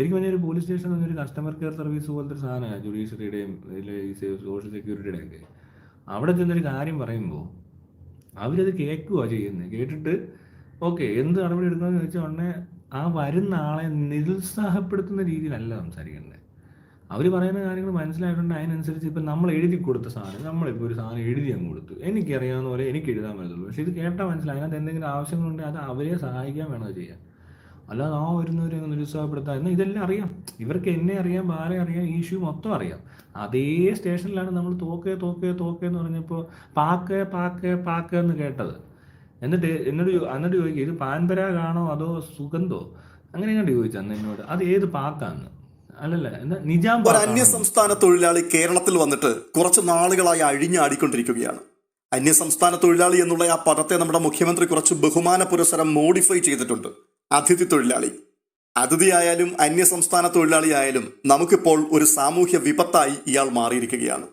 ശരിക്കും പറഞ്ഞാൽ ഒരു പോലീസ് സ്റ്റേഷൻ എന്നൊരു കസ്റ്റമർ കെയർ സർവീസ് പോലത്തെ ഒരു സാധനമാണ് ജുഡീഷ്യറിയുടെയും ഈ സോഷ്യൽ സെക്യൂരിറ്റിയുടെ ഒക്കെ. അവിടെ ചെന്നൊരു കാര്യം പറയുമ്പോൾ അവരത് കേൾക്കുക ചെയ്യുന്നത് കേട്ടിട്ട് ഓക്കെ എന്ത് നടപടി എടുക്കണമെന്ന് ചോദിച്ചാൽ ഉടനെ ആ വരുന്ന ആളെ നിരുത്സാഹപ്പെടുത്തുന്ന രീതിയിലല്ല സംസാരിക്കേണ്ടത് അവർ പറയുന്ന കാര്യങ്ങൾ മനസ്സിലായിട്ടുണ്ട് അതിനനുസരിച്ച് ഇപ്പം നമ്മൾ എഴുതി കൊടുത്ത സാധനം നമ്മളിപ്പോൾ ഒരു സാധനം എഴുതി അങ്ങ് കൊടുത്തു. എനിക്കറിയാവുന്ന പോലെ എനിക്ക് എഴുതാൻ പറ്റത്തുള്ളൂ. പക്ഷേ ഇത് കേട്ടാൽ മനസ്സിലായി. അതിനകത്ത് എന്തെങ്കിലും ആവശ്യങ്ങളുണ്ടെങ്കിൽ അത് അവരെ സഹായിക്കാൻ വേണം അത് ചെയ്യാൻ. അല്ലാതെ ആ വരുന്നവരെ അങ്ങ് നിരുത്സാഹപ്പെടുത്താൻ. എന്നാൽ ഇതെല്ലാം അറിയാം. ഇവർക്ക് എന്നെ അറിയാം ബാലെ അറിയാം ഈ ഇഷ്യൂ മൊത്തം അറിയാം. അതേ സ്റ്റേഷനിലാണ് നമ്മൾ തോക്കേ തോക്കേ തോക്കേ എന്ന് പറഞ്ഞപ്പോൾ പാക്കേ പാക്കേ പാക്കേ എന്ന് കേട്ടത്. എന്നിട്ട് എന്നോട് എന്നോട് എന്നിട്ട് ഇത് ഇത് പാൻപരാഗാണോ അതോ സുഗന്ധോ? അങ്ങനെ എങ്ങോട്ട് ചോദിച്ചു അന്ന് എന്നോട്. അത് ഏത് പാക്കാന്ന്? അല്ലല്ല എന്നാ നിജാം ഒരു? അന്യ സംസ്ഥാന തൊഴിലാളി കേരളത്തിൽ വന്നിട്ട് കുറച്ച് നാളുകളായി അഴിഞ്ഞാടിക്കൊണ്ടിരിക്കുകയാണ്. അന്യ സംസ്ഥാന തൊഴിലാളി എന്നുള്ള ആ പദത്തെ നമ്മുടെ മുഖ്യമന്ത്രി കുറച്ച് ബഹുമാന പുരസ്സരം മോഡിഫൈ ചെയ്തിട്ടുണ്ട്. അതിഥി തൊഴിലാളി. അതിഥിയായാലും അന്യ സംസ്ഥാന തൊഴിലാളിയായാലും നമുക്കിപ്പോൾ ഒരു സാമൂഹ്യ വിപത്തായി ഇയാൾ മാറിയിരിക്കുകയാണ്.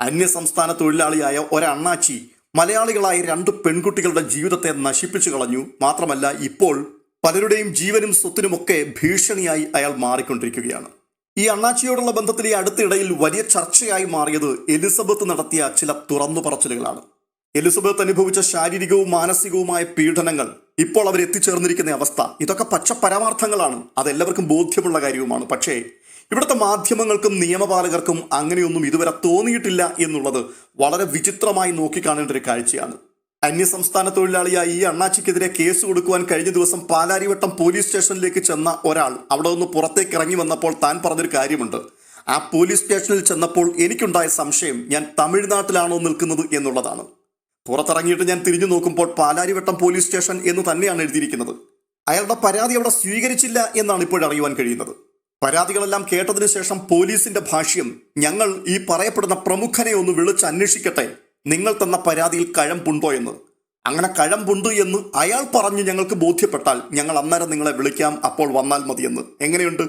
അന്യ സംസ്ഥാന തൊഴിലാളിയായ ഒരണ്ണാച്ചി മലയാളികളായ രണ്ട് പെൺകുട്ടികളുടെ ജീവിതത്തെ നശിപ്പിച്ചു കളഞ്ഞു. മാത്രമല്ല ഇപ്പോൾ പലരുടെയും ജീവനും സ്വത്തിനുമൊക്കെ ഭീഷണിയായി അയാൾ മാറിക്കൊണ്ടിരിക്കുകയാണ്. ഈ അണ്ണാച്ചിയോടുള്ള ബന്ധത്തിൽ ഈ അടുത്തിടയിൽ വലിയ ചർച്ചയായി മാറിയത് എലിസബത്ത് നടത്തിയ ചില തുറന്നു പറച്ചിലുകളാണ്. എലിസബത്ത് അനുഭവിച്ച ശാരീരികവും മാനസികവുമായ പീഡനങ്ങൾ ഇപ്പോൾ അവർ എത്തിച്ചേർന്നിരിക്കുന്ന അവസ്ഥ. ഇതൊക്കെ പച്ച പരമാർത്ഥങ്ങളാണ്. അതെല്ലാവർക്കും ബോധ്യമുള്ള കാര്യവുമാണ്. പക്ഷേ ഇവിടുത്തെ മാധ്യമങ്ങൾക്കും നിയമപാലകർക്കും അങ്ങനെയൊന്നും ഇതുവരെ തോന്നിയിട്ടില്ല എന്നുള്ളത് വളരെ വിചിത്രമായി നോക്കിക്കാണേണ്ട ഒരു കാഴ്ചയാണ്. അന്യസംസ്ഥാന തൊഴിലാളിയായി ഈ അണ്ണാച്ചിക്കെതിരെ കേസ് കൊടുക്കുവാൻ കഴിഞ്ഞ ദിവസം പാലാരിവട്ടം പോലീസ് സ്റ്റേഷനിലേക്ക് ചെന്ന ഒരാൾ അവിടെ നിന്ന് പുറത്തേക്ക് ഇറങ്ങി വന്നപ്പോൾ താൻ പറഞ്ഞൊരു കാര്യമുണ്ട്. ആ പോലീസ് സ്റ്റേഷനിൽ ചെന്നപ്പോൾ എനിക്കുണ്ടായ സംശയം ഞാൻ തമിഴ്നാട്ടിലാണോ നിൽക്കുന്നത് എന്നുള്ളതാണ്. പുറത്തിറങ്ങിയിട്ട് ഞാൻ തിരിഞ്ഞു നോക്കുമ്പോൾ പാലാരിവട്ടം പോലീസ് സ്റ്റേഷൻ എന്ന് തന്നെയാണ് എഴുതിയിരിക്കുന്നത്. അയാളുടെ പരാതി അവിടെ സ്വീകരിച്ചില്ല എന്നാണ് ഇപ്പോഴറിയുവാൻ കഴിയുന്നത്. പരാതികളെല്ലാം കേട്ടതിനു ശേഷം പോലീസിന്റെ ഭാഷ്യം ഞങ്ങൾ ഈ പറയപ്പെടുന്ന പ്രമുഖനെ ഒന്ന് വിളിച്ച് അന്വേഷിക്കട്ടെ. നിങ്ങൾ തന്ന പരാതിയിൽ കഴമ്പുണ്ടോ എന്ന്. അങ്ങനെ കഴമ്പുണ്ട് എന്ന് അയാൾ പറഞ്ഞ് ഞങ്ങൾക്ക് ബോധ്യപ്പെട്ടാൽ ഞങ്ങൾ അന്നേരം നിങ്ങളെ വിളിക്കാം അപ്പോൾ വന്നാൽ മതിയെന്ന് എങ്ങനെയുണ്ട്?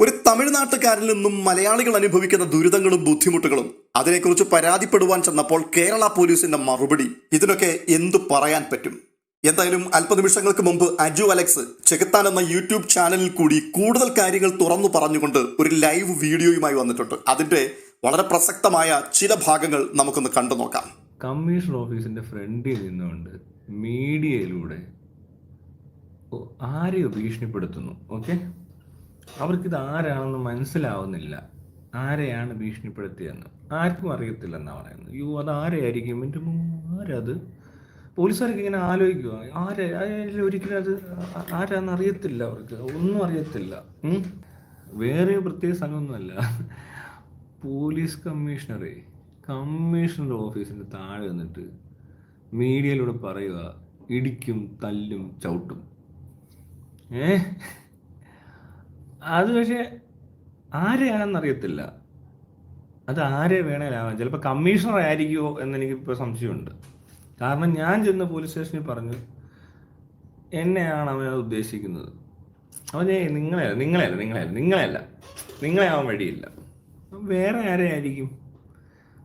ഒരു തമിഴ്നാട്ടുകാരിൽ നിന്നും മലയാളികൾ അനുഭവിക്കുന്ന ദുരിതങ്ങളും ബുദ്ധിമുട്ടുകളും അതിനെക്കുറിച്ച് പരാതിപ്പെടുവാൻ ചെന്നപ്പോൾ കേരള പോലീസിന്റെ മറുപടി. ഇതിനൊക്കെ എന്തു പറയാൻ പറ്റും? എന്തായാലും അല്പനിമിഷങ്ങൾക്ക് മുമ്പ് അജു അലക്സ് ചെകുത്താൻ എന്ന യൂട്യൂബ് ചാനലിൽ കൂടി കൂടുതൽ കാര്യങ്ങൾ തുറന്നു പറഞ്ഞുകൊണ്ട് ഒരു ലൈവ് വീഡിയോയുമായി വന്നിട്ടുണ്ട്. അതിന്റെ വളരെ പ്രസക്തമായ ചില ഭാഗങ്ങൾ നമുക്കൊന്ന് കണ്ടു നോക്കാം. കമ്മീഷൻ ഓഫീസിന്റെ ഫ്രണ്ടിൽ നിന്നുകൊണ്ട് മീഡിയയിലൂടെ ആരെയോ ഭീഷണിപ്പെടുത്തുന്നു? ഓക്കെ? അവർക്കിത് ആരാണെന്ന് മനസ്സിലാവുന്നില്ല. ആരെയാണ് ഭീഷണിപ്പെടുത്തിയെന്ന്? ആർക്കും അറിയത്തില്ലെന്നാണ് പറയുന്നത്. യു അത് ആരെയായിരിക്കും എന്റെ ആരത്? പോലീസുകാർക്ക് ഇങ്ങനെ ആലോചിക്കുക ആരെ ഒരിക്കലും അത് ആരാന്ന് അറിയത്തില്ല അവർക്ക്. ഒന്നും അറിയത്തില്ല. വേറെ പ്രത്യേക സ്ഥലമൊന്നുമല്ല പോലീസ് കമ്മീഷണറെ കമ്മീഷണർ ഓഫീസിന്റെ താഴെ നിന്നിട്ട് മീഡിയയിലൂടെ പറയുക ഇടിക്കും തല്ലും ചവിട്ടും. ഏ? അത് പക്ഷേ ആരെയാണെന്നറിയത്തില്ല. അത് ആരെ വേണേലാവാം. ചിലപ്പോൾ കമ്മീഷണർ ആയിരിക്കുമോ എന്നെനിക്കിപ്പോൾ സംശയമുണ്ട്. കാരണം ഞാൻ ചെന്ന് പോലീസ് സ്റ്റേഷനിൽ പറഞ്ഞു എന്നെയാണ് അവൻ അത് ഉദ്ദേശിക്കുന്നത്. അവൻ നിങ്ങളെ നിങ്ങളെ അല്ല നിങ്ങളെയല്ല നിങ്ങളെയല്ല. നിങ്ങളെ ആവാൻ വഴിയില്ല. വേറെ ആരെയായിരിക്കും?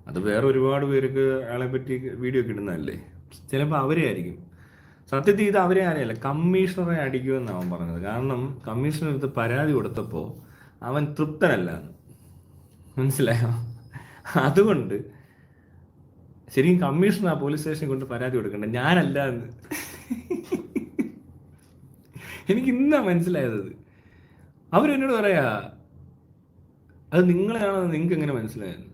അത് വേറെ ഒരുപാട് പേർക്ക് അയാളെ പറ്റി വീഡിയോ ഒക്കെ ഇടുന്നതല്ലേ? ചിലപ്പോൾ അവരെ ആയിരിക്കും. സത്യത്തിൽ ഇത് അവരെ ആരെയല്ല കമ്മീഷണറെ അടിക്കുമെന്ന് അവൻ പറഞ്ഞത്. കാരണം കമ്മീഷണർ ഇത് പരാതി കൊടുത്തപ്പോൾ അവൻ തൃപ്തനല്ല മനസ്സിലായോ? അതുകൊണ്ട് ശരിക്കും കമ്മീഷൻ ആ പോലീസ് സ്റ്റേഷനിൽ കൊണ്ട് പരാതി കൊടുക്കണ്ട. ഞാനല്ല എന്ന്. എനിക്ക് ഇന്നാ മനസ്സിലായത്. അവരെന്നോട് പറയാ അത് നിങ്ങളെയാണോ നിങ്ങൾക്ക് എങ്ങനെ മനസ്സിലായത്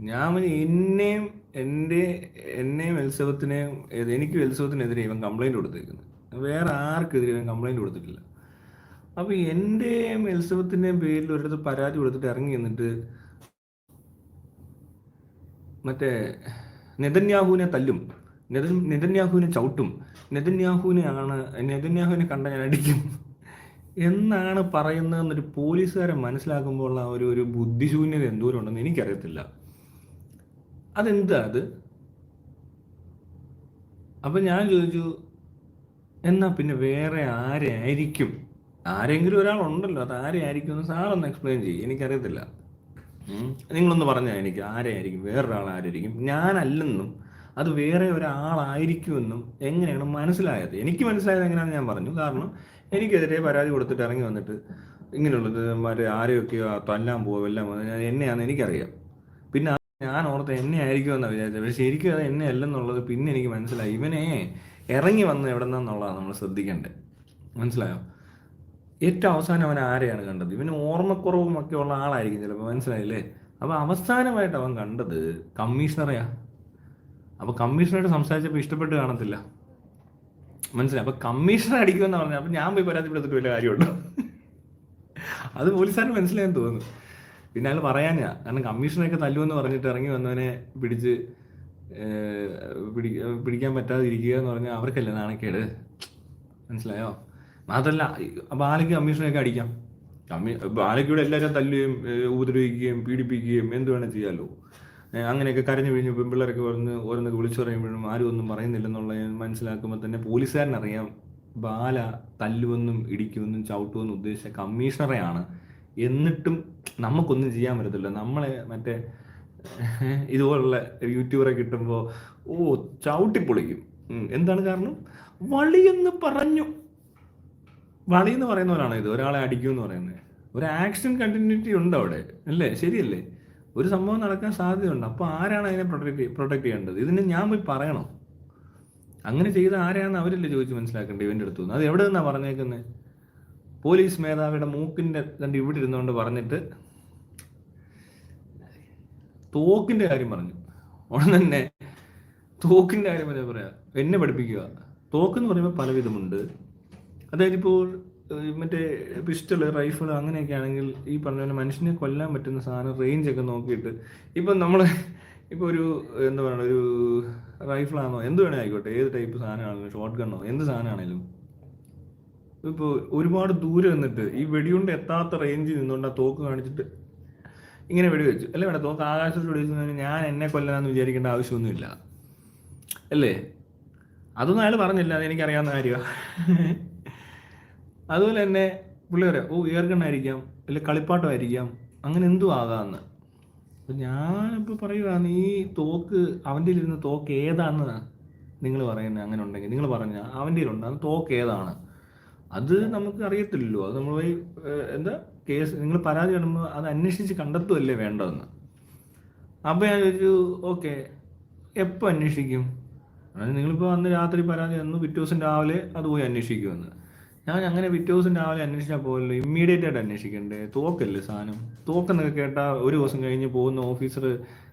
ഞാൻ എന്നെയും എന്റെ എന്നെയും ഉത്സവത്തിനെയും ഏത് എനിക്ക് ഉത്സവത്തിനെതിരെ ഇവൻ കംപ്ലൈന്റ് കൊടുത്തേക്കുന്നത് വേറെ ആർക്കെതിരെ ഇവൻ കംപ്ലൈന്റ് കൊടുത്തിട്ടില്ല. അപ്പോൾ എന്റെയും ഉത്സവത്തിന്റെയും പേരിൽ ഒരിടത്ത് പരാതി കൊടുത്തിട്ട് ഇറങ്ങി എന്നിട്ട് മറ്റേ നെതന്യാഹുവിനെ തല്ലും. നെതൻ നെതന്യാഹുവിനെ ചവിട്ടും. നെതന്യാഹുവിനെയാണ് നെതന്യാഹുവിനെ കണ്ട ഞാൻ അടിക്കും. എന്നാണ് പറയുന്നതെന്നൊരു പോലീസുകാരെ മനസ്സിലാക്കുമ്പോൾ ആ ഒരു ഒരു ബുദ്ധിശൂന്യത എന്തോരം ഉണ്ടെന്ന് എനിക്കറിയത്തില്ല. അതെന്താ അത്? അപ്പം ഞാൻ ചോദിച്ചു എന്നാ പിന്നെ വേറെ ആരെ ആയിരിക്കും ആരെങ്കിലും ഒരാളുണ്ടല്ലോ അത് ആരെ ആയിരിക്കും എന്ന് സാറൊന്ന് എക്സ്പ്ലെയിൻ ചെയ്യും. എനിക്കറിയത്തില്ല. നിങ്ങളൊന്ന് പറഞ്ഞാൽ എനിക്ക് ആരെയായിരിക്കും? വേറൊരാൾ ആരായിരിക്കും ഞാനല്ലെന്നും അത് വേറെ ഒരാളായിരിക്കുമെന്നും എങ്ങനെയാണ് മനസ്സിലായത്? എനിക്ക് മനസ്സിലായത് എങ്ങനെയാണെന്ന് ഞാൻ പറഞ്ഞു. കാരണം എനിക്കെതിരെ പരാതി കൊടുത്തിട്ട് ഇറങ്ങി വന്നിട്ട് ഇങ്ങനെയുള്ളത് മറ്റേ ആരെയൊക്കെയോ തല്ലാൻ പോകും എല്ലാം എന്നെയാണെന്ന് എനിക്കറിയാം. പിന്നെ ഞാൻ ഓർത്ത് എന്നെ ആയിരിക്കുമെന്നാണ് വിചാരിച്ചത്. പക്ഷെ ശരിക്കും അത് എന്നെ അല്ലെന്നുള്ളത് പിന്നെ എനിക്ക് മനസ്സിലായി. ഇവനെ ഇറങ്ങി വന്ന് എവിടെ നിന്നുള്ളതാണ് നമ്മൾ ശ്രദ്ധിക്കേണ്ടത്. മനസ്സിലായോ? ഏറ്റവും അവസാനം അവൻ ആരെയാണ് കണ്ടത്? ഇവന് ഓർമ്മക്കുറവും ഒക്കെ ഉള്ള ആളായിരിക്കും ചിലപ്പോൾ മനസ്സിലായില്ലേ? അപ്പോൾ അവസാനമായിട്ട് അവൻ കണ്ടത് കമ്മീഷണറെയാ. അപ്പോൾ കമ്മീഷണറായിട്ട് സംസാരിച്ചപ്പോൾ ഇഷ്ടപ്പെട്ട് കാണത്തില്ല. മനസ്സിലായി? അപ്പോൾ കമ്മീഷണർ അടിക്കുമെന്ന് പറഞ്ഞു അപ്പോൾ ഞാൻ പോയി പരാതിപ്പെടുത്തിട്ട് വലിയ കാര്യമുണ്ടോ? അത് പോലീസുകാരന് മനസ്സിലായെന്ന് തോന്നുന്നു. പിന്നെ അയാൾ പറയാൻ ഞാൻ കാരണം കമ്മീഷണറൊക്കെ തല്ലുമെന്ന് പറഞ്ഞിട്ട് ഇറങ്ങി വന്നവനെ പിടിച്ച് പിടി പിടിക്കാൻ പറ്റാതിരിക്കുക എന്ന് പറഞ്ഞാൽ അവർക്കല്ലേ നാണക്കേട്? മനസ്സിലായോ? മാത്രമല്ല ബാലയ്ക്ക് കമ്മീഷനൊക്കെ അടിക്കാം. കമ്മീ ബാലയ്ക്കൂടെ എല്ലാവരും തല്ലുകയും ഉപദ്രവിക്കുകയും പീഡിപ്പിക്കുകയും എന്ത് വേണം ചെയ്യാമല്ലോ അങ്ങനെയൊക്കെ കരഞ്ഞു പിഴിഞ്ഞ് പെൺപിള്ളേരൊക്കെ വന്ന് ഓരോന്നൊക്കെ വിളിച്ചു പറയുമ്പോഴും ആരും ഒന്നും പറയുന്നില്ലെന്നുള്ള മനസ്സിലാക്കുമ്പോൾ തന്നെ പോലീസുകാരനറിയാം ബാല തല്ലുവെന്നും ഇടിക്കുമെന്നും ചവിട്ടുമെന്നും ഉദ്ദേശിച്ച കമ്മീഷണറെയാണ്. എന്നിട്ടും നമുക്കൊന്നും ചെയ്യാൻ പറ്റത്തില്ല. നമ്മളെ മറ്റേ ഇതുപോലുള്ള യൂട്യൂബറെ കിട്ടുമ്പോൾ ഓ ചവിട്ടിപ്പൊളിക്കും എന്താണ് കാരണം? വളിയെന്ന് പറഞ്ഞു. വളി എന്ന് പറയുന്നവരാണോ ഇത്? ഒരാളെ അടിക്കുമെന്ന് പറയുന്നത്. ഒരു ആക്ഷൻ കണ്ടിന്യൂറ്റി ഉണ്ട് അവിടെ അല്ലേ? ശരിയല്ലേ? ഒരു സംഭവം നടക്കാൻ സാധ്യതയുണ്ട്. അപ്പോൾ ആരാണ് അതിനെ പ്രൊട്ടക്ട് പ്രൊട്ടക്ട് ചെയ്യേണ്ടത്? ഇതിന് ഞാൻ പോയി പറയണം. അങ്ങനെ ചെയ്ത ആരെയാണെന്ന് അവരല്ലേ ചോദിച്ച് മനസ്സിലാക്കേണ്ടത് ഇവന്റെ അടുത്തു അത് എവിടെ നിന്നാണ് പറഞ്ഞേക്കുന്നത് പോലീസ് മേധാവിയുടെ മൂക്കിന്റെ കണ്ട് ഇവിടെ ഇരുന്നുകൊണ്ട് പറഞ്ഞിട്ട് തോക്കിന്റെ കാര്യം പറഞ്ഞു. ഉടൻ തന്നെ തോക്കിന്റെ കാര്യം പറയാ. എന്നെ പഠിപ്പിക്കുക. തോക്കെന്ന് പറയുമ്പോൾ പലവിധമുണ്ട്. അതായത് ഇപ്പോൾ മറ്റേ പിസ്റ്റൾ റൈഫിൾ അങ്ങനെയൊക്കെ ആണെങ്കിൽ ഈ പറഞ്ഞ പോലെ മനുഷ്യനെ കൊല്ലാൻ പറ്റുന്ന സാധനം റേഞ്ച് ഒക്കെ നോക്കിയിട്ട് ഇപ്പം നമ്മൾ ഇപ്പോൾ ഒരു എന്താ പറയുക ഒരു റൈഫിളാണോ എന്ത് വേണേ ആയിക്കോട്ടെ. ഏത് ടൈപ്പ് സാധനമാണെങ്കിലും ഷോർട്ട് ഗണ്ണോ എന്ത് സാധനമാണെങ്കിലും. ഇപ്പോൾ ഒരുപാട് ദൂരെ നിന്നിട്ട് ഈ വെടിയുണ്ട് എത്താത്ത റേഞ്ചിൽ നിന്നുകൊണ്ട് ആ തോക്ക് കാണിച്ചിട്ട് ഇങ്ങനെ വെടിവെച്ചു. അല്ലേ വേണ്ട തോക്ക് ആകാശത്തോട് വെടിവെച്ചു ഞാൻ എന്നെ കൊല്ലാന്ന് വിചാരിക്കേണ്ട ആവശ്യമൊന്നുമില്ല. അല്ലേ? അതൊന്നും അയാൾ പറഞ്ഞില്ല അത് എനിക്കറിയാവുന്ന കാര്യമാണ് അതുപോലെ തന്നെ പുള്ളി പറയാം ഓ ഏർഗണ്ണായിരിക്കാം അല്ലെ കളിപ്പാട്ടമായിരിക്കാം അങ്ങനെ എന്തു ആകാമെന്ന് അപ്പം ഞാനിപ്പോൾ പറയുവാ ഈ തോക്ക് അവന്റെ ഇരുന്ന തോക്ക് ഏതാന്ന് നിങ്ങൾ പറയുന്നത് അങ്ങനെ ഉണ്ടെങ്കിൽ നിങ്ങൾ പറഞ്ഞ അവന്റെ ഇരുണ്ടാകുന്ന തോക്ക് ഏതാണ്? അത് നമുക്ക് അറിയത്തില്ലല്ലോ അത് നമ്മൾ പോയി എന്താ കേസ് നിങ്ങൾ പരാതി കാണുമ്പോൾ അത് അന്വേഷിച്ച് കണ്ടെത്തുമല്ലേ വേണ്ടതെന്ന്. അപ്പോൾ ഞാൻ ചോദിച്ചു ഓക്കെ എപ്പോൾ അന്വേഷിക്കും? നിങ്ങളിപ്പോൾ അന്ന് രാത്രി പരാതി തന്നു പിറ്റേ ദിവസം രാവിലെ അത് പോയി അന്വേഷിക്കുമെന്ന് ഞാൻ അങ്ങനെ പിറ്റേ ദിവസം രാവിലെ അന്വേഷിച്ചാൽ പോകല്ലോ ഇമ്മീഡിയറ്റ് ആയിട്ട് അന്വേഷിക്കണ്ടേ? തോക്കല്ലേ സാധനം? തോക്കെന്നൊക്കെ കേട്ടാൽ ഒരു ദിവസം കഴിഞ്ഞ് പോകുന്ന ഓഫീസർ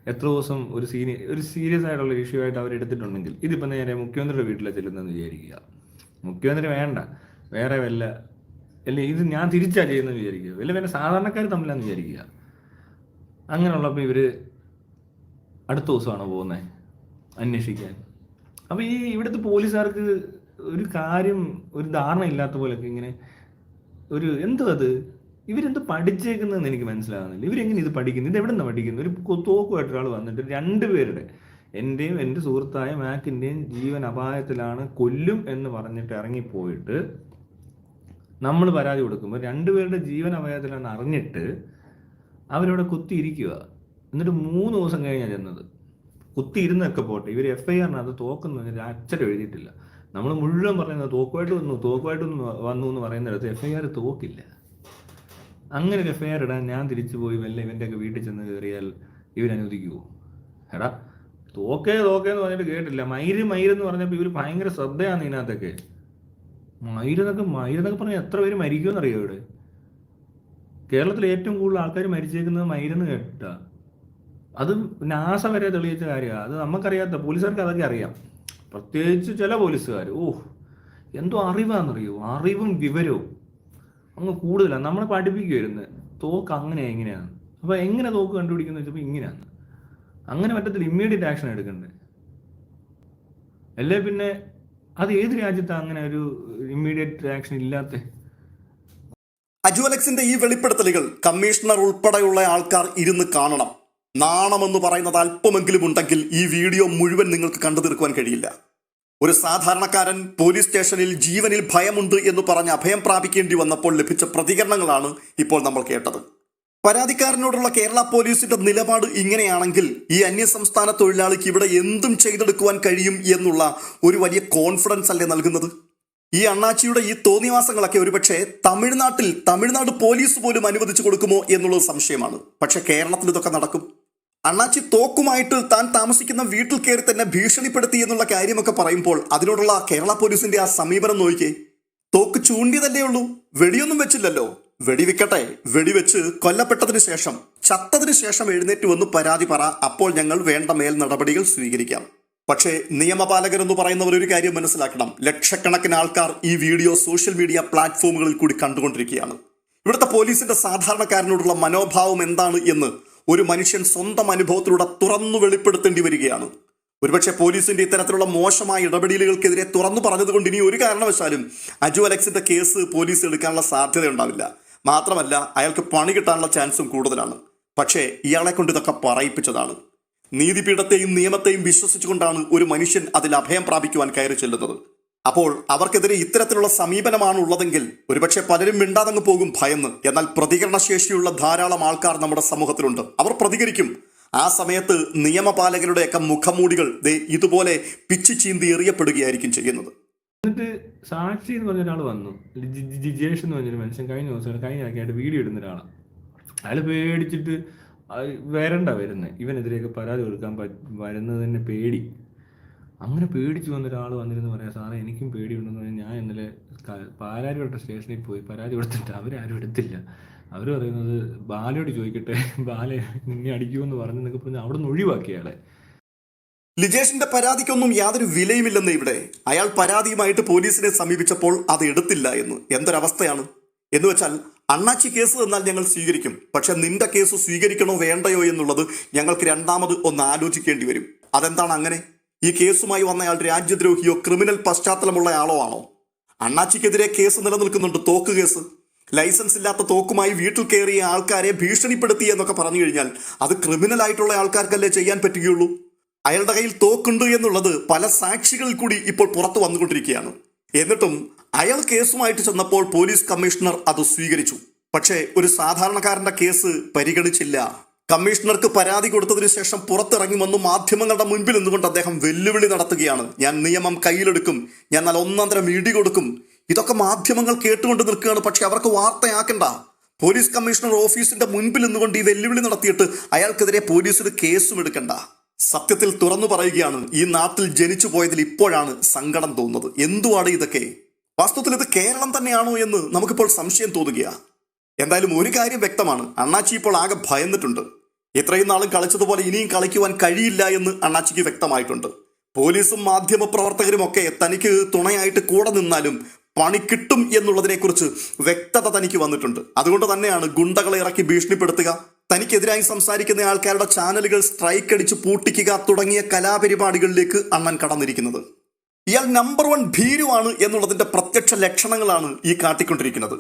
എത്ര ദിവസം ഒരു സീനിയർ ഒരു സീരിയസ് ആയിട്ടുള്ള ഇഷ്യൂ ആയിട്ട് അവർ എടുത്തിട്ടുണ്ടെങ്കിൽ ഇതിപ്പോൾ നേരെ മുഖ്യമന്ത്രിയുടെ വീട്ടിലെ ചെല്ലുന്നെന്ന് വിചാരിക്കുക. മുഖ്യമന്ത്രി വേണ്ട. വേറെ വല്ല അല്ലെ ഇത് ഞാൻ തിരിച്ചാ ചെയ്യുന്നത് വിചാരിക്കുക. വല്ല വല്ല സാധാരണക്കാർ തമ്മിലാന്ന് വിചാരിക്കുക. അങ്ങനെയുള്ളപ്പോൾ ഇവർ അടുത്ത ദിവസമാണ് പോകുന്നത് അന്വേഷിക്കാൻ. അപ്പോൾ ഈ ഇവിടുത്തെ പോലീസുകാർക്ക് ഒരു കാര്യം ഒരു ധാരണ ഇല്ലാത്ത പോലെയൊക്കെ ഇങ്ങനെ ഒരു എന്തോ അത്? ഇവരെന്ത് പഠിച്ചേക്കുന്നതെന്ന് എനിക്ക് മനസ്സിലാകുന്നില്ല ഇവരെങ്ങനെ ഇത് പഠിക്കുന്നു? ഇത് എവിടെ നിന്ന് പഠിക്കുന്നത്? ഒരു തോക്കുമായിട്ട് ഒരാൾ വന്നിട്ട് രണ്ടുപേരുടെ എന്റെയും എന്റെ സുഹൃത്തായ മാക്കിന്റെയും ജീവൻ അപായത്തിലാണ് കൊല്ലും എന്ന് പറഞ്ഞിട്ട് ഇറങ്ങിപ്പോയിട്ട് നമ്മൾ പരാതി കൊടുക്കുമ്പോൾ രണ്ടുപേരുടെ ജീവൻ അപായത്തിലാണ് അറിഞ്ഞിട്ട് അവരവിടെ കുത്തിയിരിക്കുക എന്നിട്ട് മൂന്ന് ദിവസം കഴിഞ്ഞാണ് ചെന്നത്. കുത്തിയിരുന്നൊക്കെ പോട്ടെ. ഇവർ എഫ് ഐ ആറിനകത്ത് തോക്കുന്ന അക്ഷരം എഴുതിയിട്ടില്ല. നമ്മൾ മുഴുവൻ പറയുന്നത് തോക്കുമായിട്ട് വന്നു തോക്കുമായിട്ട് വന്നു എന്ന് പറയുന്നിടത്ത് എഫ് ഐ ആർ തോക്കില്ല. അങ്ങനെ ഒരു എഫ് ഐ ആർ ഇടാൻ ഞാൻ തിരിച്ചു പോയി വല്ല ഇവന്റെ ഒക്കെ വീട്ടിൽ ചെന്ന് കയറിയാൽ ഇവരനുവദിക്കുമോ എടാ തോക്കേ തോക്കേ എന്ന് പറഞ്ഞിട്ട് കേട്ടില്ല മൈര് മയിരെന്ന് പറഞ്ഞപ്പോൾ ഇവർ ഭയങ്കര ശ്രദ്ധയാണ് ഇതിനകത്തൊക്കെ. മയിരെന്നൊക്കെ മയിരെന്നൊക്കെ പറഞ്ഞാൽ എത്ര പേര് മരിക്കുമെന്നറിയോ ഇവിടെ? കേരളത്തിൽ ഏറ്റവും കൂടുതൽ ആൾക്കാർ മരിച്ചേക്കുന്നത് മയിരെന്ന് കേട്ടാ. അത് നാസ വരെ തെളിയിച്ച കാര്യമാണ് അത് നമുക്കറിയാത്ത പോലീസുകാർക്ക് അതൊക്കെ അറിയാം. പ്രത്യേകിച്ച് ചില പോലീസുകാർ ഓഹ് എന്തോ അറിവാണെന്നറിയോ അറിവും വിവരവും. അങ്ങ് കൂടുതലാണ് നമ്മളെ പഠിപ്പിക്കുമായിരുന്നു തോക്ക് അങ്ങനെ എങ്ങനെയാണ് അപ്പോൾ എങ്ങനെ തോക്ക് കണ്ടുപിടിക്കുന്നത് വെച്ചപ്പോൾ ഇങ്ങനെയാണ് അങ്ങനെ പറ്റത്തില്ല. ഇമ്മീഡിയറ്റ് ആക്ഷൻ എടുക്കണ്ടേ. അല്ലേ പിന്നെ അത് ഏത് രാജ്യത്താണ് അങ്ങനെ ഒരു ഇമ്മീഡിയറ്റ് ആക്ഷൻ ഇല്ലാത്ത? അജു അലക്സിന്റെ ഈ വെളിപ്പെടുത്തലുകൾ കമ്മീഷണർ ഉൾപ്പെടെയുള്ള ആൾക്കാർ ഇരുന്ന് കാണണം. നാണമെന്ന് പറയുന്നത് അല്പമെങ്കിലും ഉണ്ടെങ്കിൽ ഈ വീഡിയോ മുഴുവൻ നിങ്ങൾക്ക് കണ്ടു തീർക്കുവാൻ കഴിയില്ല. ഒരു സാധാരണക്കാരൻ പോലീസ് സ്റ്റേഷനിൽ ജീവനിൽ ഭയമുണ്ട് എന്ന് പറഞ്ഞ് അഭയം പ്രാപിക്കേണ്ടി വന്നപ്പോൾ ലഭിച്ച പ്രതികരണങ്ങളാണ് ഇപ്പോൾ നമ്മൾ കേട്ടത്. പരാതിക്കാരനോടുള്ള കേരള പോലീസിന്റെ നിലപാട് ഇങ്ങനെയാണെങ്കിൽ ഈ അന്യസംസ്ഥാന തൊഴിലാളിക്ക് ഇവിടെ എന്തും ചെയ്തെടുക്കുവാൻ കഴിയും എന്നുള്ള ഒരു വലിയ കോൺഫിഡൻസ് അല്ലേ നൽകുന്നത്? ഈ അണ്ണാച്ചിയുടെ ഈ തോന്നിവാസങ്ങളൊക്കെ ഒരുപക്ഷെ തമിഴ്നാട്ടിൽ തമിഴ്നാട് പോലീസ് പോലും അനുവദിച്ചു കൊടുക്കുമോ എന്നുള്ളത് സംശയമാണ്. പക്ഷേ കേരളത്തിൽ ഇതൊക്കെ നടക്കും. അണ്ണാച്ചി തോക്കുമായിട്ട് താൻ താമസിക്കുന്ന വീട്ടിൽ കയറി തന്നെ ഭീഷണിപ്പെടുത്തി എന്നുള്ള കാര്യമൊക്കെ പറയുമ്പോൾ അതിനോടുള്ള കേരള പോലീസിന്റെ ആ സമീപനം നോക്കിയേ. തോക്ക് ചൂണ്ടിയതല്ലേ ഉള്ളൂ. വെടിയൊന്നും വെച്ചില്ലല്ലോ. വെടിവെക്കട്ടെ. വെടിവെച്ച് കൊല്ലപ്പെട്ടതിന് ശേഷം ചത്തതിന് ശേഷം എഴുന്നേറ്റ് വന്ന് പരാതി പറ. അപ്പോൾ ഞങ്ങൾ വേണ്ട മേൽ നടപടികൾ സ്വീകരിക്കാം. പക്ഷേ നിയമപാലകർ എന്ന് പറയുന്നവർ ഒരു കാര്യം മനസ്സിലാക്കണം. ലക്ഷക്കണക്കിന് ആൾക്കാർ ഈ വീഡിയോ സോഷ്യൽ മീഡിയ പ്ലാറ്റ്ഫോമുകളിൽ കൂടി കണ്ടുകൊണ്ടിരിക്കുകയാണ്. ഇവിടുത്തെ പോലീസിന്റെ സാധാരണക്കാരനോടുള്ള മനോഭാവം എന്താണ് എന്ന് ഒരു മനുഷ്യൻ സ്വന്തം അനുഭവത്തിലൂടെ തുറന്നു വെളിപ്പെടുത്തേണ്ടി വരികയാണ്. ഒരുപക്ഷെ പോലീസിന്റെ ഇത്തരത്തിലുള്ള മോശമായ ഇടപെടലുകൾക്കെതിരെ തുറന്നു പറഞ്ഞതുകൊണ്ട് ഇനി ഒരു കാരണവശാലും അജു അലക്സിന്റെ കേസ് പോലീസ് എടുക്കാനുള്ള സാധ്യത ഉണ്ടാവില്ല മാത്രമല്ല അയാൾക്ക് പണി കിട്ടാനുള്ള ചാൻസും കൂടുതലാണ്. പക്ഷേ ഇയാളെ കൊണ്ട് ഇതൊക്കെ പറയിപ്പിച്ചതാണ്. നീതിപീഠത്തെയും നിയമത്തെയും വിശ്വസിച്ചുകൊണ്ടാണ് ഒരു മനുഷ്യൻ അതിൽ അഭയം പ്രാപിക്കുവാൻ കയറി ചെല്ലുന്നത്. അപ്പോൾ അവർക്കെതിരെ ഇത്തരത്തിലുള്ള സമീപനമാണ് ഉള്ളതെങ്കിൽ ഒരുപക്ഷെ പലരും മിണ്ടാതങ്ങ് പോകും ഭയന്ന്. എന്നാൽ പ്രതികരണശേഷിയുള്ള ധാരാളം ആൾക്കാർ നമ്മുടെ സമൂഹത്തിലുണ്ട്. അവർ പ്രതികരിക്കും. ആ സമയത്ത് നിയമപാലകരുടെയൊക്കെ മുഖമൂടികൾ ഇതുപോലെ പിച്ചു ചീന്തി എറിയപ്പെടുകയായിരിക്കും ചെയ്യുന്നത്. എന്നിട്ട് സാക്ഷി എന്ന് പറഞ്ഞ ഒരാൾ വന്നു. ജിജേഷ് എന്ന് പറഞ്ഞൊരു മനുഷ്യൻ കഴിഞ്ഞ ദിവസം കഴിഞ്ഞ ആയിട്ട് വീഡിയോ ഇടുന്ന ഒരാളാണ്. അയാൾ പേടിച്ചിട്ട് വരണ്ട വരുന്നത് ഇവനെതിരെയൊക്കെ പരാതി കൊടുക്കാൻ പറ്റ വരുന്നത് തന്നെ പേടി. അങ്ങനെ പേടിച്ച് വന്ന ഒരാൾ വന്നിരുന്ന് പറയാം സാറേ എനിക്കും പേടിയുണ്ടെന്ന് പറഞ്ഞാൽ ഞാൻ ഇന്നലെ പാലാരിവട്ട സ്റ്റേഷനിൽ പോയി പരാതി കൊടുത്തിട്ട് അവരാരും എടുത്തില്ല. അവർ പറയുന്നത് ബാലയോട് ചോദിക്കട്ടെ ബാല നിന്നെ അടിക്കുമെന്ന് പറഞ്ഞു എന്നൊക്കെ പറഞ്ഞ് അവിടെ നിന്ന് ഒഴിവാക്കിയാളെ ലിജേഷിന്റെ പരാതിക്കൊന്നും യാതൊരു വിലയുമില്ലെന്ന് ഇവിടെ. അയാൾ പരാതിയുമായിട്ട് പോലീസിനെ സമീപിച്ചപ്പോൾ അത് എടുത്തില്ല എന്ന്. എന്തൊരവസ്ഥയാണ്? എന്ന് വെച്ചാൽ അണ്ണാച്ചി കേസ് തന്നാൽ ഞങ്ങൾ സ്വീകരിക്കും. പക്ഷെ നിന്റെ കേസ് സ്വീകരിക്കണോ വേണ്ടയോ എന്നുള്ളത് ഞങ്ങൾക്ക് രണ്ടാമത് ഒന്ന് ആലോചിക്കേണ്ടി വരും. അതെന്താണ് അങ്ങനെ? ഈ കേസുമായി വന്നയാൾ രാജ്യദ്രോഹിയോ ക്രിമിനൽ പശ്ചാത്തലമുള്ള ആളോ ആണോ? അണ്ണാച്ചിക്കെതിരെ കേസ് നിലനിൽക്കുന്നുണ്ട്. തോക്ക് കേസ്. ലൈസൻസ് ഇല്ലാത്ത തോക്കുമായി വീട്ടിൽ കയറിയ ആൾക്കാരെ ഭീഷണിപ്പെടുത്തി എന്നൊക്കെ പറഞ്ഞു കഴിഞ്ഞാൽ അത് ക്രിമിനൽ ആയിട്ടുള്ള ആൾക്കാർക്കല്ലേ ചെയ്യാൻ പറ്റുകയുള്ളൂ? അയാളുടെ കയ്യിൽ തോക്കുണ്ട് എന്നുള്ളത് പല സാക്ഷികളിൽ കൂടി ഇപ്പോൾ പുറത്തു വന്നുകൊണ്ടിരിക്കുകയാണ്. എന്നിട്ടും അയാൾ കേസുമായിട്ട് ചെന്നപ്പോൾ പോലീസ് കമ്മീഷണർ അത് സ്വീകരിച്ചു. പക്ഷേ ഒരു സാധാരണക്കാരന്റെ കേസ് പരിഗണിച്ചില്ല. കമ്മീഷണർക്ക് പരാതി കൊടുത്തതിനു ശേഷം പുറത്തിറങ്ങി വന്നു മാധ്യമങ്ങളുടെ മുൻപിൽ നിന്നുകൊണ്ട് അദ്ദേഹം വെല്ലുവിളി നടത്തുകയാണ്. ഞാൻ നിയമം കയ്യിലെടുക്കും. ഞാൻ നല്ല ഒന്നാന്തരം ഇടി കൊടുക്കും. ഇതൊക്കെ മാധ്യമങ്ങൾ കേട്ടുകൊണ്ട് നിൽക്കുകയാണ്. പക്ഷെ അവർക്ക് വാർത്തയാക്കണ്ട. പോലീസ് കമ്മീഷണർ ഓഫീസിന്റെ മുൻപിൽ നിന്നുകൊണ്ട് ഈ വെല്ലുവിളി നടത്തിയിട്ട് അയാൾക്കെതിരെ പോലീസിന് കേസും എടുക്കണ്ട. സത്യത്തിൽ തുറന്നു പറയുകയാണ്. ഈ നാട്ടിൽ ജനിച്ചു പോയതിൽ ഇപ്പോഴാണ് സങ്കടം തോന്നുന്നത്. എന്തുവാണ് ഇതൊക്കെ? വാസ്തവത്തിൽ ഇത് കേരളം തന്നെയാണോ എന്ന് നമുക്കിപ്പോൾ സംശയം തോന്നുകയാ. എന്തായാലും ഒരു കാര്യം വ്യക്തമാണ്. അണ്ണാച്ചി ഇപ്പോൾ ആകെ ഭയന്നിട്ടുണ്ട്. ഇത്രയും നാളും കളിച്ചതുപോലെ ഇനിയും കളിക്കുവാൻ കഴിയില്ല എന്ന് അണ്ണാച്ചിക്ക് വ്യക്തമായിട്ടുണ്ട്. പോലീസും മാധ്യമ പ്രവർത്തകരും ഒക്കെ തനിക്ക് തുണയായിട്ട് കൂടെ നിന്നാലും പണി കിട്ടും എന്നുള്ളതിനെക്കുറിച്ച് വ്യക്തത തനിക്ക് വന്നിട്ടുണ്ട്. അതുകൊണ്ട് തന്നെയാണ് ഗുണ്ടകളെ ഇറക്കി ഭീഷണിപ്പെടുത്തുക. തനിക്കെതിരായി സംസാരിക്കുന്ന ആൾക്കാരുടെ ചാനലുകൾ സ്ട്രൈക്ക് അടിച്ച് പൂട്ടിക്കുക തുടങ്ങിയ കലാപരിപാടികളിലേക്ക് അണ്ണൻ കടന്നിരിക്കുന്നത്. ഇയാൾ നമ്പർ വൺ ഭീരുവാണ് എന്നുള്ളതിന്റെ പ്രത്യക്ഷ ലക്ഷണങ്ങളാണ് ഈ കാട്ടിക്കൊണ്ടിരിക്കുന്നത്.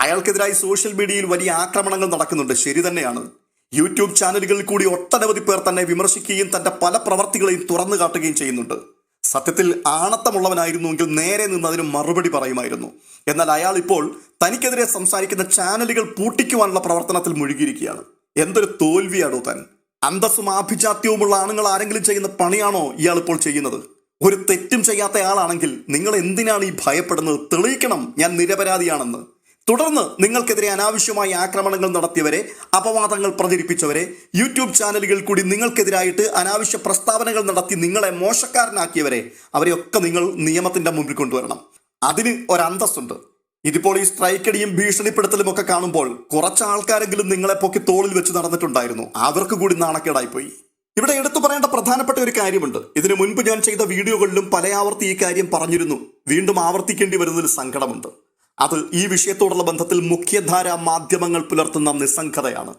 അയാൾക്കെതിരായി സോഷ്യൽ മീഡിയയിൽ വലിയ ആക്രമണങ്ങൾ നടക്കുന്നുണ്ട്. ശരി തന്നെയാണ്. യൂട്യൂബ് ചാനലുകളിൽ കൂടി ഒട്ടനവധി പേർ തന്നെ വിമർശിക്കുകയും തന്റെ പല പ്രവർത്തികളെയും തുറന്നു കാട്ടുകയും ചെയ്യുന്നുണ്ട്. സത്യത്തിൽ ആണത്തമുള്ളവനായിരുന്നുവെങ്കിൽ നേരെ നിന്ന് അതിന് മറുപടി പറയുമായിരുന്നു. എന്നാൽ അയാൾ ഇപ്പോൾ തനിക്കെതിരെ സംസാരിക്കുന്ന ചാനലുകൾ പൂട്ടിക്കുവാനുള്ള പ്രവർത്തനത്തിൽ മുഴുകിയിരിക്കുകയാണ്. എന്തൊരു തോൽവിയാണോ താൻ. അന്തസ്സും ആഭിജാത്യവുമുള്ള ആണുങ്ങൾ ആരെങ്കിലും ചെയ്യുന്ന പണിയാണോ ഇയാൾ ഇപ്പോൾ ചെയ്യുന്നത്? ഒരു തെറ്റും ചെയ്യാത്ത ആളാണെങ്കിൽ നിങ്ങൾ എന്തിനാണ് ഈ ഭയപ്പെടുന്നത്? തെളിയിക്കണം. ഞാൻ നിരപരാധിയാണെന്ന്. തുടർന്ന് നിങ്ങൾക്കെതിരെ അനാവശ്യമായ ആക്രമണങ്ങൾ നടത്തിയവരെ അപവാദങ്ങൾ പ്രചരിപ്പിച്ചവരെ യൂട്യൂബ് ചാനലുകൾ കൂടി നിങ്ങൾക്കെതിരായിട്ട് അനാവശ്യ പ്രസ്താവനകൾ നടത്തി നിങ്ങളെ മോശക്കാരനാക്കിയവരെ അവരെയൊക്കെ നിങ്ങൾ നിയമത്തിന്റെ മുമ്പിൽ കൊണ്ടുവരണം. അതിന് ഒരന്തസ്സുണ്ട്. ഇതിപ്പോൾ ഈ സ്ട്രൈക്കടിയും ഭീഷണിപ്പെടുത്തലും ഒക്കെ കാണുമ്പോൾ കുറച്ച് ആൾക്കാരെങ്കിലും നിങ്ങളെ പൊക്കി തോളിൽ വെച്ച് നടന്നിട്ടുണ്ടായിരുന്നു. അവർക്ക് കൂടി നാണക്കേടായിപ്പോയി. ഇവിടെ എടുത്തു പറയേണ്ട പ്രധാനപ്പെട്ട ഒരു കാര്യമുണ്ട്. ഇതിനു മുൻപ് ഞാൻ ചെയ്ത വീഡിയോകളിലും പല ആവർത്തി ഈ കാര്യം പറഞ്ഞിരുന്നു. വീണ്ടും ആവർത്തിക്കേണ്ടി വരുന്നതിൽ സങ്കടമുണ്ട്. അത് ഈ വിഷയത്തോടുള്ള ബന്ധത്തിൽ മുഖ്യധാര മാധ്യമങ്ങൾ പുലർത്തുന്ന നിസ്സംഗതയാണ്.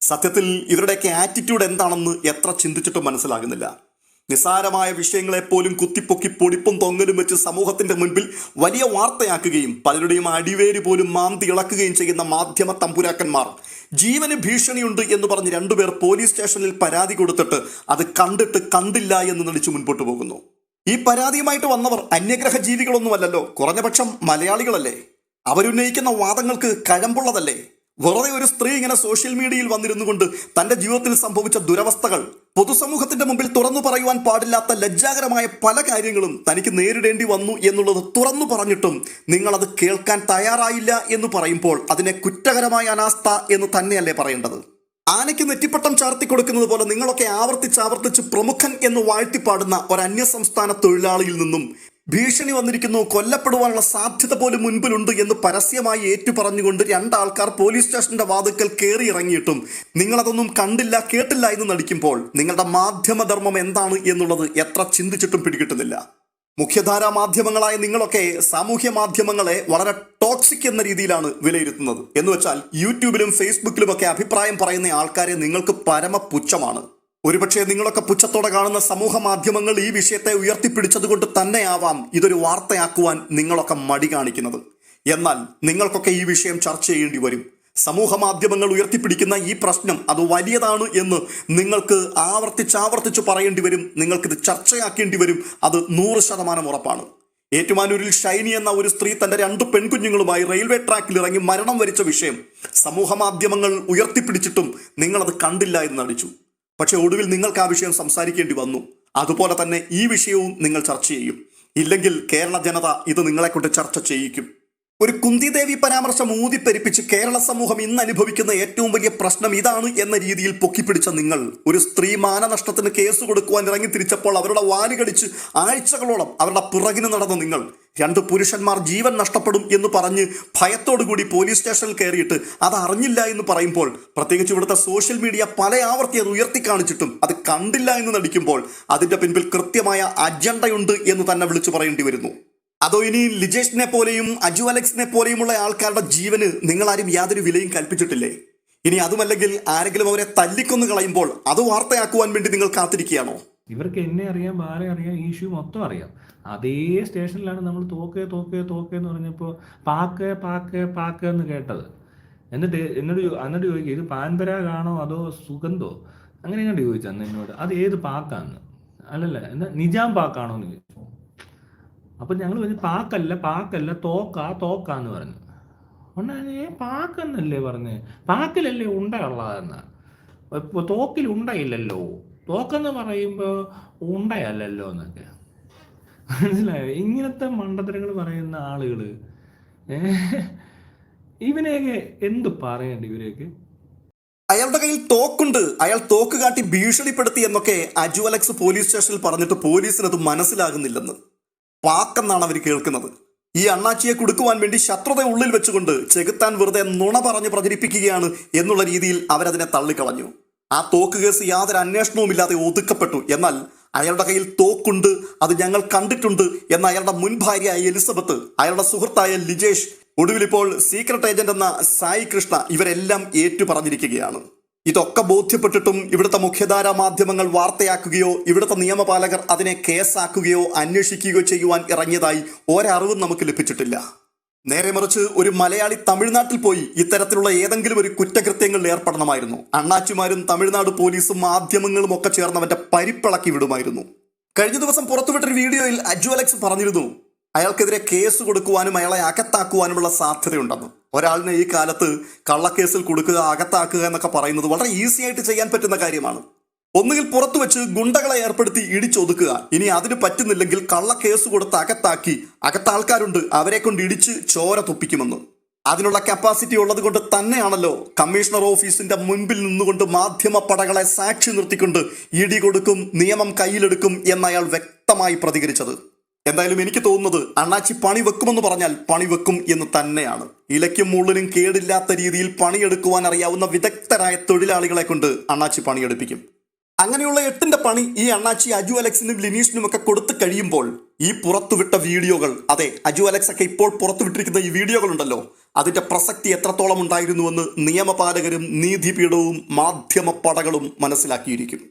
സത്യത്തിൽ ഇവരുടെയൊക്കെ ആറ്റിറ്റ്യൂഡ് എന്താണെന്ന് എത്ര ചിന്തിച്ചിട്ടും മനസ്സിലാകുന്നില്ല. നിസാരമായ വിഷയങ്ങളെ പോലും കുത്തിപ്പൊക്കി പൊടിപ്പും തൊങ്ങലും വെച്ച് സമൂഹത്തിന്റെ മുൻപിൽ വലിയ വാർത്തയാക്കുകയും പലരുടെയും അടിവേര് പോലും മാന്തി ഇളക്കുകയും ചെയ്യുന്ന മാധ്യമ തമ്പുരാക്കന്മാർ. ജീവന് ഭീഷണിയുണ്ട് എന്ന് പറഞ്ഞ് രണ്ടുപേർ പോലീസ് സ്റ്റേഷനിൽ പരാതി കൊടുത്തിട്ട് അത് കണ്ടിട്ട് കണ്ടില്ല എന്ന് നടിച്ചു മുൻപോട്ട് പോകുന്നു. ഈ പരാതിയുമായിട്ട് വന്നവർ അന്യഗ്രഹ ജീവികളൊന്നുമല്ലല്ലോ കുറഞ്ഞപക്ഷം മലയാളികളല്ലേ? അവരുന്നയിക്കുന്ന വാദങ്ങൾക്ക് കഴമ്പുള്ളതല്ലേ? വെറുതെ ഒരു സ്ത്രീ ഇങ്ങനെ സോഷ്യൽ മീഡിയയിൽ വന്നിരുന്നു കൊണ്ട് തന്റെ ജീവിതത്തിൽ സംഭവിച്ച ദുരവസ്ഥകൾ പൊതുസമൂഹത്തിന്റെ മുമ്പിൽ തുറന്നു പറയുവാൻ പാടില്ലാത്ത ലജ്ജാകരമായ പല കാര്യങ്ങളും തനിക്ക് നേരിടേണ്ടി വന്നു എന്നുള്ളത് തുറന്നു പറഞ്ഞിട്ടും നിങ്ങളത് കേൾക്കാൻ തയ്യാറായില്ല എന്ന് പറയുമ്പോൾ അതിനെ കുറ്റകരമായ അനാസ്ഥ എന്ന് തന്നെയല്ലേ പറയേണ്ടത്? ആനയ്ക്ക് നെറ്റിപ്പട്ടം ചാർത്തി കൊടുക്കുന്നത് പോലെ നിങ്ങളൊക്കെ ആവർത്തിച്ച് പ്രമുഖൻ എന്ന് വാഴ്ത്തിപ്പാടുന്ന ഒരു അന്യസംസ്ഥാന തൊഴിലാളിയിൽ നിന്നും ഭീഷണി വന്നിരിക്കുന്നു. കൊല്ലപ്പെടുവാനുള്ള സാധ്യത പോലും മുൻപിലുണ്ട് എന്ന് പരസ്യമായി ഏറ്റുപറഞ്ഞുകൊണ്ട് രണ്ടാൾക്കാർ പോലീസ് സ്റ്റേഷന്റെ വാതുക്കൽ കയറി ഇറങ്ങിയിട്ടും നിങ്ങളതൊന്നും കണ്ടില്ല കേട്ടില്ല എന്ന് നടിക്കുമ്പോൾ നിങ്ങളുടെ മാധ്യമധർമ്മം എന്താണ് എന്നുള്ളത് എത്ര ചിന്തിച്ചിട്ടും പിടികിട്ടുന്നില്ല. മുഖ്യധാരാ മാധ്യമങ്ങളായ നിങ്ങളൊക്കെ സാമൂഹ്യ മാധ്യമങ്ങളെ വളരെ ടോക്സിക് എന്ന രീതിയിലാണ് വിലയിരുത്തുന്നത്. എന്ന് വെച്ചാൽ യൂട്യൂബിലും ഫേസ്ബുക്കിലും ഒക്കെ അഭിപ്രായം പറയുന്ന ആൾക്കാരെ നിങ്ങൾക്ക് പരമ പുച്ഛമാണ് ഒരുപക്ഷെ നിങ്ങളൊക്കെ പുച്ഛത്തോടെ കാണുന്ന സമൂഹ മാധ്യമങ്ങൾ ഈ വിഷയത്തെ ഉയർത്തിപ്പിടിച്ചതുകൊണ്ട് തന്നെയാവാം ഇതൊരു വാർത്തയാക്കുവാൻ നിങ്ങളൊക്കെ മടി കാണിക്കുന്നത്. എന്നാൽ നിങ്ങൾക്കൊക്കെ ഈ വിഷയം ചർച്ച ചെയ്യേണ്ടി വരും. സമൂഹ മാധ്യമങ്ങൾ ഉയർത്തിപ്പിടിക്കുന്ന ഈ പ്രശ്നം അത് വലിയതാണ് എന്ന് നിങ്ങൾക്ക് ആവർത്തിച്ച് ആവർത്തിച്ച് പറയേണ്ടി വരും. നിങ്ങൾക്കിത് ചർച്ചയാക്കേണ്ടി വരും. അത് നൂറ് ശതമാനം ഉറപ്പാണ്. ഏറ്റുമാനൂരിൽ ഷൈനി എന്ന ഒരു സ്ത്രീ തന്റെ രണ്ട് പെൺകുഞ്ഞുങ്ങളുമായി റെയിൽവേ ട്രാക്കിൽ ഇറങ്ങി മരണം വരിച്ച വിഷയം സമൂഹ മാധ്യമങ്ങൾ ഉയർത്തിപ്പിടിച്ചിട്ടും നിങ്ങളത് കണ്ടില്ല എന്ന് നടിച്ചു. പക്ഷെ ഒടുവിൽ നിങ്ങൾക്ക് ആ വിഷയം സംസാരിക്കേണ്ടി വന്നു. അതുപോലെ തന്നെ ഈ വിഷയവും നിങ്ങൾ ചർച്ച ചെയ്യും. ഇല്ലെങ്കിൽ കേരള ജനത ഇത് നിങ്ങളെക്കൊണ്ട് ചർച്ച ചെയ്യിക്കും. ഒരു കുന്തിദേവി പരാമർശം ഊതിപ്പെരിപ്പിച്ച് കേരള സമൂഹം ഇന്ന് അനുഭവിക്കുന്ന ഏറ്റവും വലിയ പ്രശ്നം ഇതാണ് എന്ന രീതിയിൽ പൊക്കിപ്പിടിച്ച നിങ്ങൾ ഒരു സ്ത്രീ മാനനഷ്ടത്തിന് കേസ് കൊടുക്കുവാൻ ഇറങ്ങി തിരിച്ചപ്പോൾ അവരുടെ വാൽ കടിച്ച് ആഴ്ചകളോളം അവരുടെ പിറകിന് നടന്ന നിങ്ങൾ രണ്ട് പുരുഷന്മാർ ജീവൻ നഷ്ടപ്പെടും എന്ന് പറഞ്ഞ് ഭയത്തോടുകൂടി പോലീസ് സ്റ്റേഷനിൽ കയറിയിട്ട് അത് അറിഞ്ഞില്ല എന്ന് പറയുമ്പോൾ പ്രത്യേകിച്ച് ഇവിടുത്തെ സോഷ്യൽ മീഡിയ പല ആവർത്തി അത് ഉയർത്തി കാണിച്ചിട്ടും അത് കണ്ടില്ല എന്ന് നടിക്കുമ്പോൾ അതിന്റെ പിൻപിൽ കൃത്യമായ അജണ്ടയുണ്ട് എന്ന് തന്നെ വിളിച്ചു പറയേണ്ടി വരുന്നു. അതോ ഇനി ലിജേഷിനെ പോലെയും അജു അലക്സിനെ പോലെയുമുള്ള ആൾക്കാരുടെ ജീവന് നിങ്ങളാരും യാതൊരു വിലയും കൽപ്പിച്ചിട്ടില്ലേ? ഇനി അതുമല്ലെങ്കിൽ ആരെങ്കിലും അവരെ തല്ലിക്കൊന്നു കളയുമ്പോൾ അത് വാർത്തയാക്കുവാൻ വേണ്ടി നിങ്ങൾ കാത്തിരിക്കുകയാണോ? ഇവർക്ക് എന്നെ അറിയാം ബാലെ അറിയാം ഈ ഇഷ്യൂ മൊത്തം അറിയാം. അതേ സ്റ്റേഷനിലാണ് നമ്മൾ തോക്കേ തോക്കേ തോക്കേ എന്ന് പറഞ്ഞപ്പോൾ പാക്ക് പാക്ക് പാക്ക് എന്ന് കേട്ടത്. എന്നിട്ട് എന്നോട് എന്നിട്ട് ചോദിക്കുക ഇത് പാൻപരാഗാണോ അതോ സുഗന്ധോ? അങ്ങനെ എങ്ങോട്ട് ചോദിച്ചു അന്ന് എന്നോട്. അത് ഏത് പാക്കാന്ന്? അല്ലല്ല എന്നാ നിജാം പാക്കാണോ എന്ന് ചോദിച്ചു. അപ്പം ഞങ്ങൾ പറഞ്ഞു പാക്കല്ല പാക്കല്ല തോക്ക തോക്ക എന്ന് പറഞ്ഞു. ഉടനെ ഏ പാക്കെന്നല്ലേ പറഞ്ഞ്? പാക്കിലല്ലേ ഉണ്ടയുള്ളതെന്ന. ഇപ്പോൾ തോക്കിൽ ഉണ്ടയില്ലല്ലോ. തോക്കെന്ന് പറയുമ്പോ ഉണ്ടയല്ലല്ലോ എന്നൊക്കെ മനസ്സിലായോ? ഇങ്ങനത്തെ മണ്ടത്തരങ്ങൾ പറയുന്ന ആളുകൾ ഇവനെയൊക്കെ എന്ത് പറയണ്ട ഇവരെയൊക്കെ? അയാളുടെ കയ്യിൽ തോക്കുണ്ട്. അയാൾ തോക്ക് കാട്ടി ഭീഷണിപ്പെടുത്തി എന്നൊക്കെ അജു അലക്സ് പോലീസ് സ്റ്റേഷനിൽ പറഞ്ഞിട്ട് പോലീസിന് അത് മനസ്സിലാകുന്നില്ലെന്ന്. പാക്കെന്നാണ് അവർ കേൾക്കുന്നത്. ഈ അണ്ണാച്ചിയെ കൊടുക്കുവാൻ വേണ്ടി ശത്രുത ഉള്ളിൽ വെച്ചുകൊണ്ട് ചെകുത്താൻ വെറുതെ നുണ പറഞ്ഞ് പ്രചരിപ്പിക്കുകയാണ് എന്നുള്ള രീതിയിൽ അവരതിനെ തള്ളിക്കളഞ്ഞു. ആ തോക്ക് കേസ് യാതൊരു അന്വേഷണവും ഇല്ലാതെ ഒതുക്കപ്പെട്ടു. എന്നാൽ അയാളുടെ കയ്യിൽ തോക്കുണ്ട് അത് ഞങ്ങൾ കണ്ടിട്ടുണ്ട് എന്ന അയാളുടെ മുൻ ഭാര്യയായ എലിസബത്ത് അയാളുടെ സുഹൃത്തായ ലിജേഷ് ഒടുവിൽ ഇപ്പോൾ സീക്രട്ട് ഏജന്റ് എന്ന സായി കൃഷ്ണ ഇവരെല്ലാം ഏറ്റു പറഞ്ഞിരിക്കുകയാണ് ഇതൊക്കെ ബോധ്യപ്പെട്ടിട്ടും ഇവിടുത്തെ മുഖ്യധാരാ മാധ്യമങ്ങൾ വാർത്തയാക്കുകയോ ഇവിടുത്തെ നിയമപാലകർ അതിനെ കേസാക്കുകയോ അന്വേഷിക്കുകയോ ചെയ്യുവാൻ ഇറങ്ങിയതായി ഒരറിവും നമുക്ക് ലഭിച്ചിട്ടില്ല. നേരെ മറിച്ച് ഒരു മലയാളി തമിഴ്നാട്ടിൽ പോയി ഇത്തരത്തിലുള്ള ഏതെങ്കിലും ഒരു കുറ്റകൃത്യങ്ങളിൽ ഏർപ്പെടണമായിരുന്നു. അണ്ണാച്ചിമാരും തമിഴ്നാട് പോലീസും മാധ്യമങ്ങളും ഒക്കെ ചേർന്നവന്റെ പരിപ്പിളക്കി വിടുമായിരുന്നു. കഴിഞ്ഞ ദിവസം പുറത്തുവിട്ടൊരു വീഡിയോയിൽ അജു അലക്സ് പറഞ്ഞിരുന്നു അയാൾക്കെതിരെ കേസ് കൊടുക്കുവാനും അയാളെ അകത്താക്കുവാനുമുള്ള സാധ്യതയുണ്ടെന്ന്. ഒരാളിനെ ഈ കാലത്ത് കള്ളക്കേസിൽ കൊടുക്കുക അകത്താക്കുക എന്നൊക്കെ പറയുന്നത് വളരെ ഈസി ആയിട്ട് ചെയ്യാൻ പറ്റുന്ന കാര്യമാണ്. ഒന്നുകിൽ പുറത്തു വെച്ച് ഗുണ്ടകളെ ഏർപ്പെടുത്തി ഇടിച്ചൊതുക്കുക. ഇനി അതിന് പറ്റുന്നില്ലെങ്കിൽ കള്ള കേസ് കൊടുത്ത് അകത്താക്കി. അകത്ത ആൾക്കാരുണ്ട് അവരെ കൊണ്ട് ഇടിച്ച് ചോര തുപ്പിക്കുമെന്ന്. അതിനുള്ള കപ്പാസിറ്റി ഉള്ളത് കൊണ്ട് തന്നെയാണല്ലോ കമ്മീഷണർ ഓഫീസിന്റെ മുൻപിൽ നിന്നുകൊണ്ട് മാധ്യമ പടകളെ സാക്ഷി നിർത്തിക്കൊണ്ട് ഇടി കൊടുക്കും നിയമം കയ്യിലെടുക്കും എന്നയാൾ വ്യക്തമായി പ്രതികരിച്ചത്. എന്തായാലും എനിക്ക് തോന്നുന്നത് അണ്ണാച്ചി പണി വെക്കുമെന്ന് പറഞ്ഞാൽ പണി വെക്കും എന്ന് തന്നെയാണ്. ഇലയ്ക്കും മുള്ളിനും കേടില്ലാത്ത രീതിയിൽ പണിയെടുക്കുവാൻ അറിയാവുന്ന വിദഗ്ധരായ തൊഴിലാളികളെ കൊണ്ട് അണ്ണാച്ചി പണിയെടുപ്പിക്കും. അങ്ങനെയുള്ള എട്ടിന്റെ പണി ഈ അണ്ണാച്ചി അജു അലക്സിനും ലിനീഷിനും ഒക്കെ കൊടുത്തു കഴിയുമ്പോൾ ഈ പുറത്തുവിട്ട വീഡിയോകൾ അതെ അജു അലക്സ് ഒക്കെ ഇപ്പോൾ പുറത്തുവിട്ടിരിക്കുന്ന ഈ വീഡിയോകൾ ഉണ്ടല്ലോ അതിന്റെ പ്രസക്തി എത്രത്തോളം ഉണ്ടായിരുന്നുവെന്ന് നിയമപാലകരും നീതിപീഠവും മാധ്യമ പടകളും മനസ്സിലാക്കിയിരിക്കും.